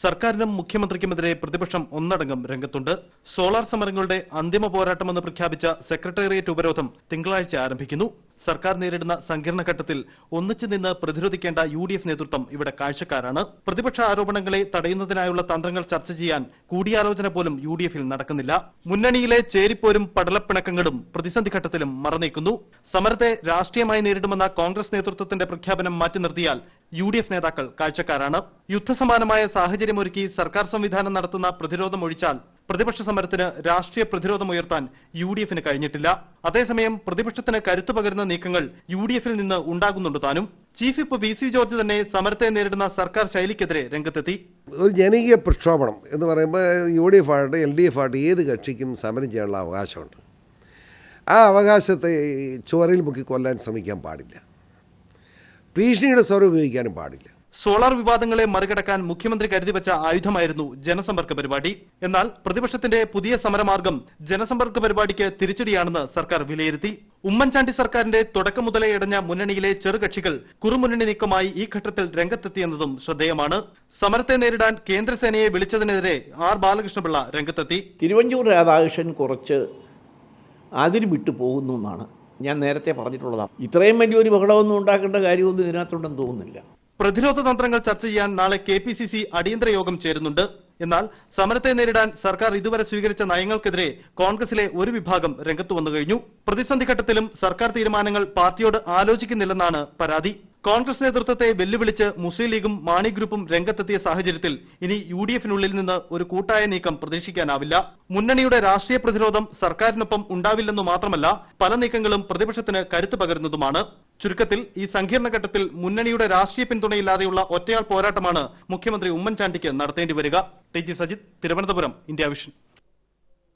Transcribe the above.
സർക്കാരിനും മുഖ്യമന്ത്രിക്കുമെതിരെ പ്രതിപക്ഷം ഒന്നടങ്കം രംഗത്തുണ്ട്. സോളാർ സമരങ്ങളുടെ അന്തിമ പോരാട്ടമെന്ന് പ്രഖ്യാപിച്ച സെക്രട്ടേറിയറ്റ് ഉപരോധം തിങ്കളാഴ്ച ആരംഭിക്കുന്നു. സർക്കാർ നേരിടുന്ന സങ്കീർണ ഘട്ടത്തിൽ ഒന്നിച്ചു നിന്ന് പ്രതിരോധിക്കേണ്ട യു ഡി എഫ് നേതൃത്വം ഇവിടെ കാഴ്ചക്കാരാണ്. പ്രതിപക്ഷ ആരോപണങ്ങളെ തടയുന്നതിനായുള്ള തന്ത്രങ്ങൾ ചർച്ച ചെയ്യാൻ കൂടിയാലോചന പോലും യു ഡി എഫിൽ നടക്കുന്നില്ല. മുന്നണിയിലെ ചേരിപ്പോരും പടലപ്പിണക്കങ്ങളും പ്രതിസന്ധി ഘട്ടത്തിലും മറനീക്കുന്നു സമരത്തെ രാഷ്ട്രീയമായി നേരിടുമെന്ന കോൺഗ്രസ് നേതൃത്വത്തിന്റെ പ്രഖ്യാപനം മാറ്റി നിർത്തിയാൽ യു ഡി എഫ് നേതാക്കൾ കാഴ്ചക്കാരാണ്. യുദ്ധസമാനമായ സാഹചര്യമൊരുക്കി സർക്കാർ സംവിധാനം നടത്തുന്ന പ്രതിരോധം ഒഴിച്ചാൽ പ്രതിപക്ഷ സമരത്തിന് രാഷ്ട്രീയ പ്രതിരോധം ഉയർത്താൻ യു ഡി എഫിന് കഴിഞ്ഞിട്ടില്ല. അതേസമയം പ്രതിപക്ഷത്തിന് കരുത്തു പകരുന്ന നീക്കങ്ങൾ യു ഡി എഫിൽ നിന്ന് ഉണ്ടാകുന്നുണ്ട് താനും. Chief whip V C George തന്നെ സമരത്തെ നേരിടുന്ന സർക്കാർ ശൈലിക്കെതിരെ രംഗത്തെത്തി. ഒരു ജനകീയ പ്രക്ഷോഭണം എന്ന് പറയുമ്പോൾ യു ഡി എഫ് ആകട്ടെ എൽ ഡി എഫ് ആകട്ടെ ഏത് കക്ഷിക്കും സമരം ചെയ്യാനുള്ള അവകാശമുണ്ട്. ആ അവകാശത്തെ ചോരയിൽ മുക്കി കൊല്ലാൻ ശ്രമിക്കാൻ പാടില്ല. ഭീഷണിയുടെ സ്വരം ഉപയോഗിക്കാനും പാടില്ല. സോളാർ വിവാദങ്ങളെ മറികടക്കാൻ മുഖ്യമന്ത്രി കരുതി വെച്ച ആയുധമായിരുന്നു ജനസമ്പർക്ക പരിപാടി. എന്നാൽ പ്രതിപക്ഷത്തിന്റെ പുതിയ സമരമാർഗം ജനസമ്പർക്ക പരിപാടിക്ക് തിരിച്ചടിയാണെന്ന് സർക്കാർ വിലയിരുത്തി. ഉമ്മൻചാണ്ടി സർക്കാരിന്റെ തുടക്കം മുതലേ ഇടഞ്ഞ മുന്നണിയിലെ ചെറുകക്ഷികൾ കുറുമുന്നണി നീക്കമായി ഈ ഘട്ടത്തിൽ രംഗത്തെത്തിയെന്നതും ശ്രദ്ധേയമാണ്. സമരത്തെ നേരിടാൻ കേന്ദ്രസേനയെ വിളിച്ചതിനെതിരെ ആർ ബാലകൃഷ്ണപിള്ള രംഗത്തെത്തി. തിരുവഞ്ചൂർ രാധാകൃഷ്ണൻ കുറച്ച് അതിര് വിട്ടു പോകുന്നു എന്നാണ് ഞാൻ നേരത്തെ പറഞ്ഞിട്ടുള്ളതാണ്. ഇത്രയും വലിയൊരു ബഹളമൊന്നും ഉണ്ടാക്കേണ്ട കാര്യമൊന്നും ഇതിനകത്തുണ്ടെന്ന് തോന്നുന്നില്ല. പ്രതിരോധ തന്ത്രങ്ങൾ ചർച്ച ചെയ്യാൻ നാളെ കെ പി സി സി അടിയന്തര യോഗം ചേരുന്നുണ്ട്. എന്നാൽ സമരത്തെ നേരിടാൻ സർക്കാർ ഇതുവരെ സ്വീകരിച്ച നയങ്ങൾക്കെതിരെ കോൺഗ്രസിലെ ഒരു വിഭാഗം രംഗത്തു വന്നു കഴിഞ്ഞു. പ്രതിസന്ധി ഘട്ടത്തിലും സർക്കാർ തീരുമാനങ്ങൾ പാർട്ടിയോട് ആലോചിക്കുന്നില്ലെന്നാണ് പരാതി. കോൺഗ്രസ് നേതൃത്വത്തെ വെല്ലുവിളിച്ച് മുസ്ലിം ലീഗും മാണി ഗ്രൂപ്പും രംഗത്തെത്തിയ സാഹചര്യത്തിൽ ഇനി യു ഡി എഫിനുള്ളിൽ നിന്ന് ഒരു കൂട്ടായ നീക്കം പ്രതീക്ഷിക്കാനാവില്ല. മുന്നണിയുടെ രാഷ്ട്രീയ പ്രതിരോധം സർക്കാരിനൊപ്പം ഉണ്ടാവില്ലെന്നു മാത്രമല്ല പല നീക്കങ്ങളും പ്രതിപക്ഷത്തിന് കരുത്തു പകരുന്നതുമാണ്. ചുരുക്കത്തിൽ ഈ സങ്കീർണ ഘട്ടത്തിൽ മുന്നണിയുടെ രാഷ്ട്രീയ പിന്തുണയില്ലാതെയുള്ള ഒറ്റയാൾ പോരാട്ടമാണ് മുഖ്യമന്ത്രി ഉമ്മൻചാണ്ടിക്ക് നടത്തേണ്ടി വരിക. T G Sajith Thiruvananthapuram India Vision.